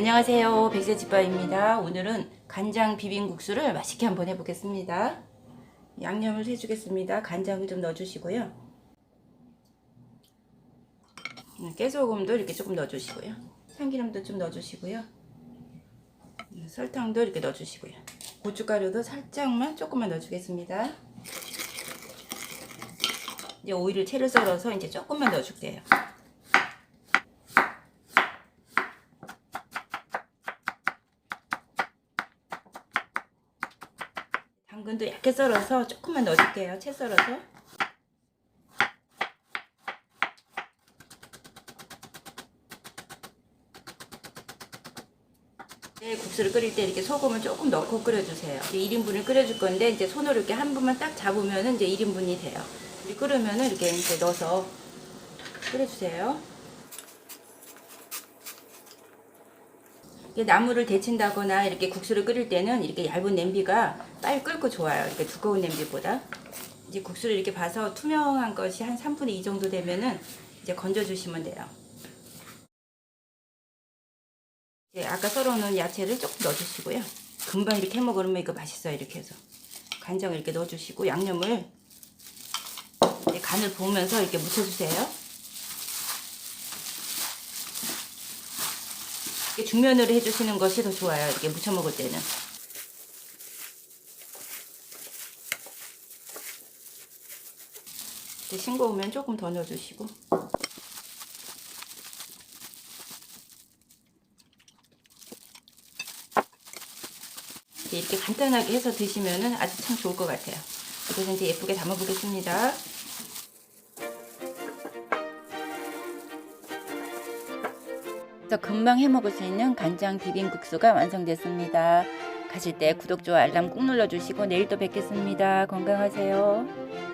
안녕하세요. 백세집밥입니다. 오늘은 간장 비빔국수를 맛있게 한번 해보겠습니다. 양념을 해주겠습니다. 간장을 좀 넣어주시고요. 음, 깨소금도 이렇게 조금 넣어주시고요. 참기름도 좀 넣어주시고요. 음, 설탕도 이렇게 넣어주시고요. 고춧가루도 살짝만 조금만 넣어주겠습니다. 이제 오이를 채를 썰어서 이제 조금만 넣어줄게요. 당근도 얇게 썰어서 조금만 넣어줄게요. 채 썰어서. 네, 국수를 끓일 때 이렇게 소금을 조금 넣고 끓여주세요. 이제 1인분을 끓여줄 건데 이제 손으로 이렇게 한 번만 딱 잡으면은 이제 1인분이 돼요. 이제 끓으면은 이렇게 이제 넣어서 끓여주세요. 이게 나물을 데친다거나 이렇게 국수를 끓일 때는 이렇게 얇은 냄비가 빨리 끓고 좋아요. 이렇게 두꺼운 냄비보다. 이제 국수를 이렇게 봐서 투명한 것이 한 3분의 2 정도 되면은 이제 건져주시면 돼요. 이제 아까 썰어놓은 야채를 조금 넣어주시고요. 금방 이렇게 해 먹으면 이거 맛있어요. 이렇게 해서 간장을 이렇게 넣어주시고 양념을 간을 보면서 이렇게 묻혀주세요. 이렇게 중면으로 해주시는 것이 더 좋아요. 이렇게 무쳐 먹을 때는. 이제 싱거우면 조금 더 넣어주시고. 이렇게 간단하게 해서 드시면은 아주 참 좋을 것 같아요. 그래서 이제 예쁘게 담아보겠습니다. 그래서 금방 해 먹을 수 있는 간장 비빔국수가 완성됐습니다. 가실 때 구독, 좋아요, 알람 꾹 눌러주시고 내일 또 뵙겠습니다. 건강하세요.